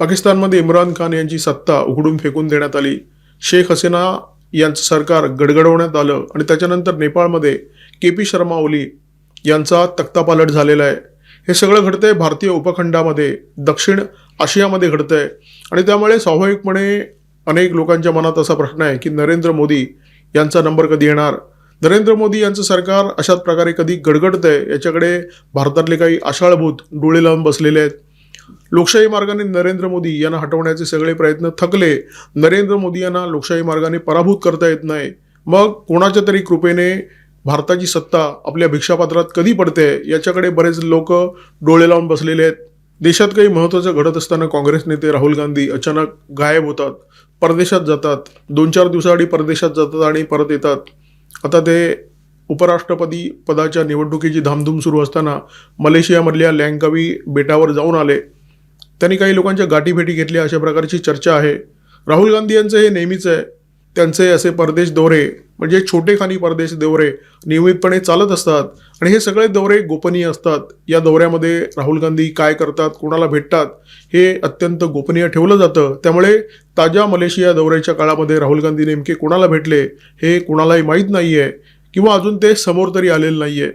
पाकिस्तानमध्ये इम्रान खान यांची सत्ता उघडून फेकून देण्यात आली. शेख हसीना यांचं सरकार गडगडवण्यात आलं आणि त्याच्यानंतर नेपाळमध्ये के पी शर्मा ओली यांचा तक्तापालट झालेला आहे. हे सगळं घडतंय भारतीय उपखंडामध्ये दक्षिण आशियामध्ये घडतंय. आणि त्यामुळे स्वाभाविकपणे अनेक लोकांच्या मनात असा प्रश्न आहे की नरेंद्र मोदी यांचा नंबर कधी येणार? नरेंद्र मोदी यांचं सरकार अशाच प्रकारे कधी गडगडतंय याच्याकडे भारतातले काही आषाळभूत डोळे लावून बसलेले आहेत. लोकशाही मार्गाने नरेंद्र मोदी यांना हटवण्याचे सगळे प्रयत्न थकले. नरेंद्र मोदी यांना लोकशाही मार्गाने पराभूत करता येत नाही. मग कोणाच्या तरी कृपेने भारताची सत्ता आपल्या भिक्षापात्रात कधी पडते याच्याकडे बरेच लोक डोळे लावून बसलेले आहेत. देशात काही महत्त्वाचं घडत असताना काँग्रेस नेते राहुल गांधी अचानक गायब होतात. परदेशात जातात. दोन चार दिवसाआधी परदेशात जातात आणि परत येतात. आता ते उपराष्ट्रपती पदाच्या निवडणुकीची धामधूम सुरू असताना मलेशियामधल्या लँकावी बेटावर जाऊन आले. त्यांनी काही लोकांच्या गाठीभेटी घेतल्या अशा प्रकारची चर्चा आहे. राहुल गांधी यांचं हे नेहमीच आहे. त्यांचे असे परदेश दौरे म्हणजे छोटेखानी परदेश दौरे नियमितपणे चालत असतात. आणि हे सगळे दौरे गोपनीय असतात. या दौऱ्यामध्ये राहुल गांधी काय करतात कोणाला भेटतात हे अत्यंत गोपनीय ठेवलं जातं. त्यामुळे ताज्या मलेशिया दौऱ्याच्या काळामध्ये राहुल गांधी नेमके कोणाला भेटले हे कोणालाही माहीत नाही आहे किंवा अजून ते समोर तरी आलेलं नाही आहे